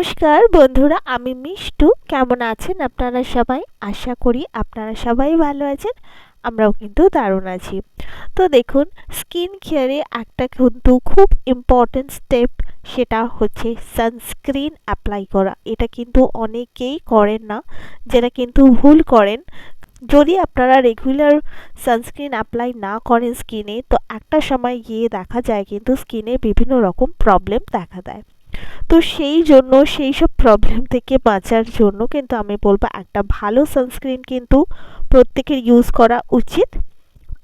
নমস্কার বন্ধুরা, আমি মিষ্টু। কেমন আছেন আপনারা সবাই? আশা করি আপনারা সবাই ভালো আছেন, আমরাও কিন্তু দারুণ আছি। তো দেখুন, স্কিন কেয়ারে একটা কিন্তু খুব ইম্পর্টেন্ট স্টেপ সেটা হচ্ছে সানস্ক্রিন অ্যাপ্লাই করা। এটা কিন্তু অনেকেই করেন না যেটা কিন্তু ভুল করেন। যদি আপনারা রেগুলার সানস্ক্রিন অ্যাপ্লাই না করেন স্কিনে, তো একটা সময় গিয়ে দেখা যায় কিন্তু স্কিনে বিভিন্ন রকম প্রবলেম দেখা দেয়। তো সেই জন্য, সেই সব প্রবলেম থেকে বাঁচার জন্য কিন্তু আমি বলব একটা ভালো সানস্ক্রিন কিন্তু প্রত্যেকের ইউজ করা উচিত।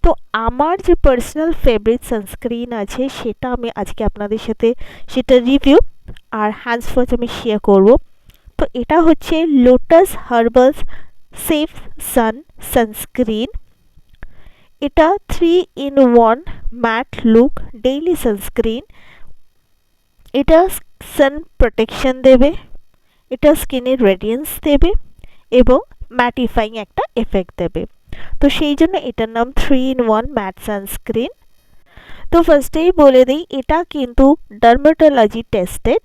তো আমার যে পার্সোনাল ফেভারিট সানস্ক্রিন আছে, সেটা আমি আজকে আপনাদের সাথে সেটা রিভিউ আর হ্যান্ডস ফার্স্ট আমি শেয়ার করব। তো এটা হচ্ছে Lotus Herbals safe sun sunscreen এটা three in one matte look daily sunscreen এটা সান প্রোটেকশন দেবে, এটা স্কিনের রেডিয়েন্স দেবে এবং ম্যাটিফাইং একটা এফেক্ট দেবে। তো সেই জন্য এটার নাম three in one matte sunscreen তো ফার্স্টেই বলে দিই, এটা কিন্তু ডার্মাটোলজি টেস্টেড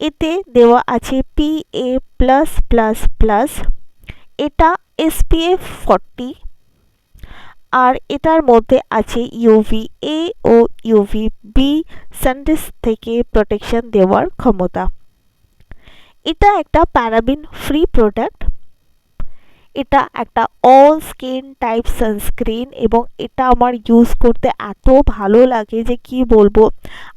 এতে দেওয়া আছে P A plus plus plus এটা এসপিএফ ফর্টি আর এটার মধ্যে আছে ইউভি এ ও ইউভি বি সানডেস থেকে প্রোটেকশন দেওয়ার ক্ষমতা। এটা একটা প্যারাবিন ফ্রি প্রোডাক্ট এটা একটা অল স্কিন টাইপ সানস্ক্রিন এবং এটা আমার ইউজ করতে এত ভালো লাগে যে কি বলব?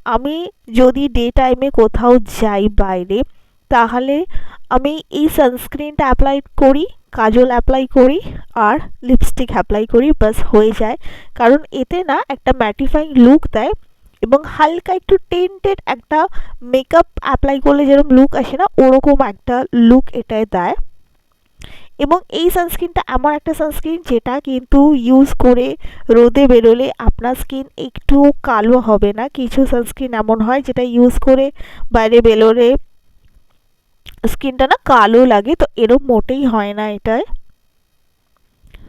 আমি যদি ডে টাইমে কোথাও যাই বাইরে, তাহলে আমি এই সানস্ক্রিনটা অ্যাপ্লাই করি, কাজল অ্যাপ্লাই করি আর লিপস্টিক অ্যাপ্লাই করি বাস হয়ে যায়। কারণ এতে না একটা ম্যাটিফাইং লুক দেয়। এবং হালকা একটু টেন্টেড একটা মেকআপ অ্যাপ্লাই করলে যেরকম লুক আসে না, ওরকম একটা লুক এটায় দেয়। এবং এই সানস্ক্রিনটা এমন একটা সানস্ক্রিন যেটা কিন্তু ইউজ করে রোদে বেরোলে আপনার স্কিন একটু কালো হবে না। কিছু সানস্ক্রিন এমন হয় যেটা ইউজ করে বাইরে বেরোলে স্কিনটা না কালো লাগে, তো এরম মোটেই হয় না এটায়।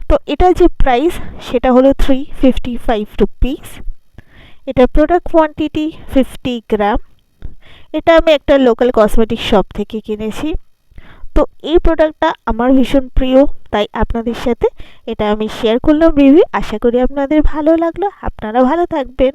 তো এটা যে প্রাইস সেটা হলো থ্রি ফিফটি ফাইভ রুপিস এটার প্রোডাক্ট কোয়ান্টিটি ফিফটি গ্রাম এটা আমি একটা লোকাল কসমেটিক শপ থেকে কিনেছি। তো এই প্রোডাক্টটা আমার ভীষণ প্রিয়, তাই আপনাদের সাথে এটা আমি শেয়ার করলাম রিভিউ আশা করি আপনাদের ভালো লাগল। আপনারা ভালো থাকবেন।